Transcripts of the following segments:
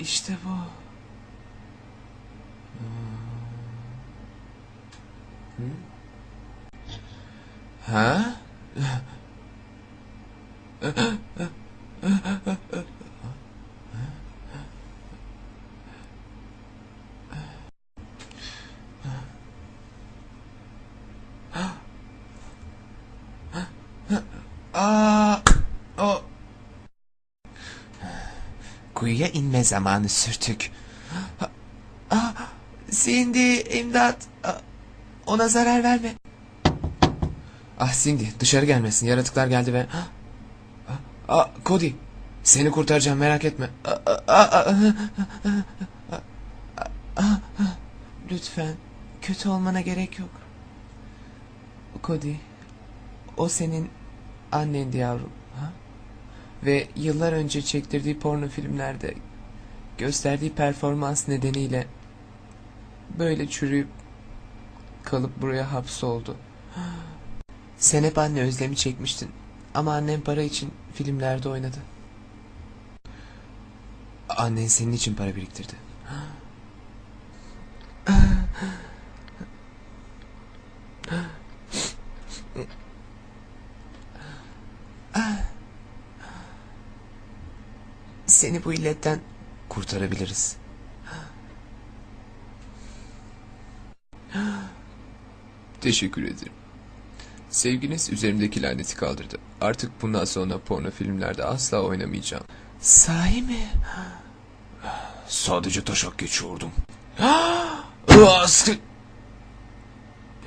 İşte bu. Hmm. Ha? Aa, Kuyuya inme zamanı sürtük. Aa, Cindy imdat. Aa, Ona zarar verme. Ah Cindy dışarı gelmesin yaratıklar geldi ve... Aa, Cody seni kurtaracağım merak etme. Lütfen kötü olmana gerek yok. Cody o senin annendi yavrum. Ha? Ve yıllar önce çektirdiği porno filmlerde gösterdiği performans nedeniyle böyle çürüyüp kalıp buraya hapsoldu. Sen hep anne özlemi çekmiştin. Ama annem para için filmlerde oynadı. Annen senin için para biriktirdi. Seni bu illetten kurtarabiliriz. Teşekkür ederim. Sevginiz üzerimdeki laneti kaldırdı. Artık bundan sonra porno filmlerde asla oynamayacağım. Sahi mi? Sadece taşak geçiyordum. Aa, sıkı-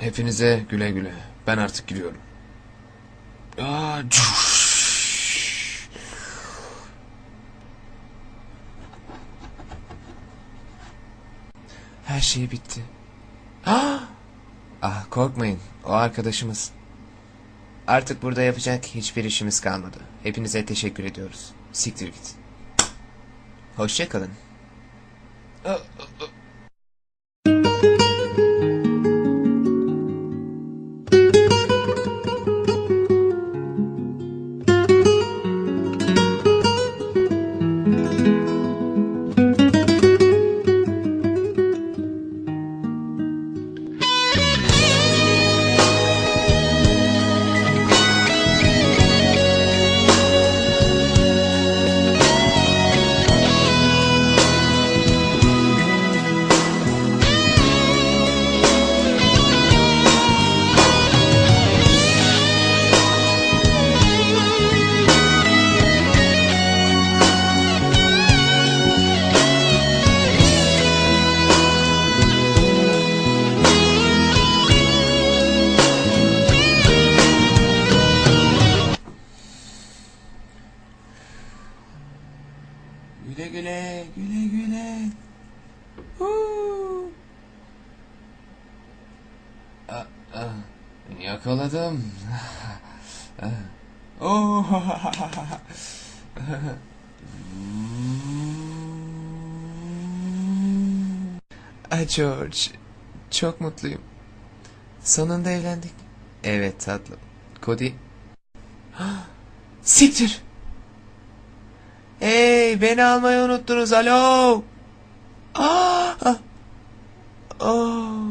Hepinize güle güle. Ben artık gidiyorum. Aa, Her şey bitti. Ah! Ah korkmayın. O arkadaşımız. Artık burada yapacak hiçbir işimiz kalmadı. Hepinize teşekkür ediyoruz. Siktir git. Hoşçakalın. Güle güle, güle güle. Huu. Aa, aa, yakaladım. oh. Ah George, çok mutluyum. Sonunda evlendik. Evet tatlım. Cody. Siktir. Hey beni almayı unuttunuz alo. Ah, ah.